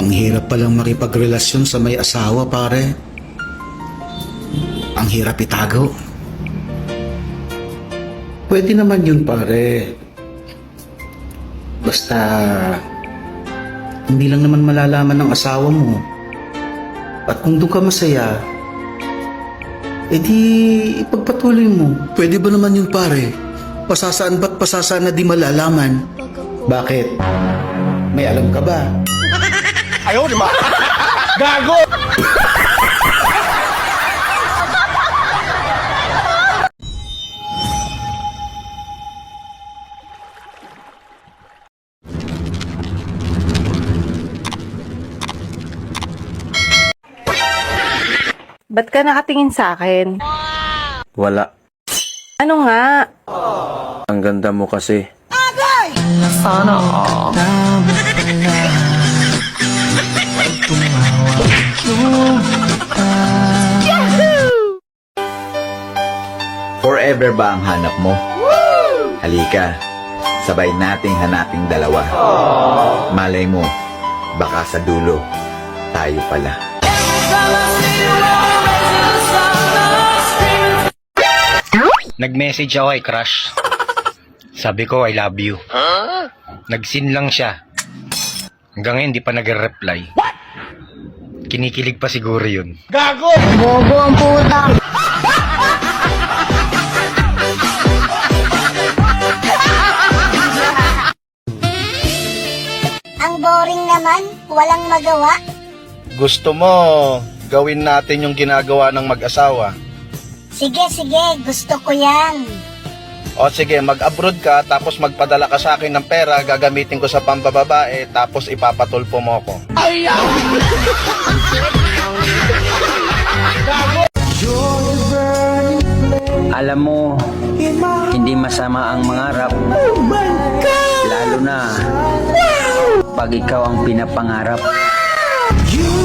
Ang hirap palang makipagrelasyon sa may asawa, pare. Ang hirap itago. Pwede naman yun, pare. Basta, hindi lang naman malalaman ng asawa mo. At kung doon ka masaya, edi ipagpatuloy mo. Pwede ba naman yun, pare? Pasasaan ba't pasasaan na di malalaman? Bakit? May alam ka ba? Ba't ka nakatingin sa akin? Wala. Ano nga? Ang ganda mo kasi. Forever ba ang hanap mo? Halika, sabay nating hanaping dalawa. Malay mo, baka sa dulo, tayo pala. Nag-message ako kay Crush. Sabi ko, I love you. Nag-sin lang siya. Hanggang ngayon, di pa nag-reply. Kinikilig pa siguro yun. Ang boring naman, walang magawa. Gusto mo, gawin natin yung ginagawa ng mag-asawa. Sige, sige, gusto ko yan. O sige, mag-abroad ka, tapos magpadala ka sa akin ng pera, gagamitin ko sa pambababae, tapos ipapatulpo mo ko. Alam mo, hindi masama ang mangarap. Lalo na pag ikaw ang pinapangarap. You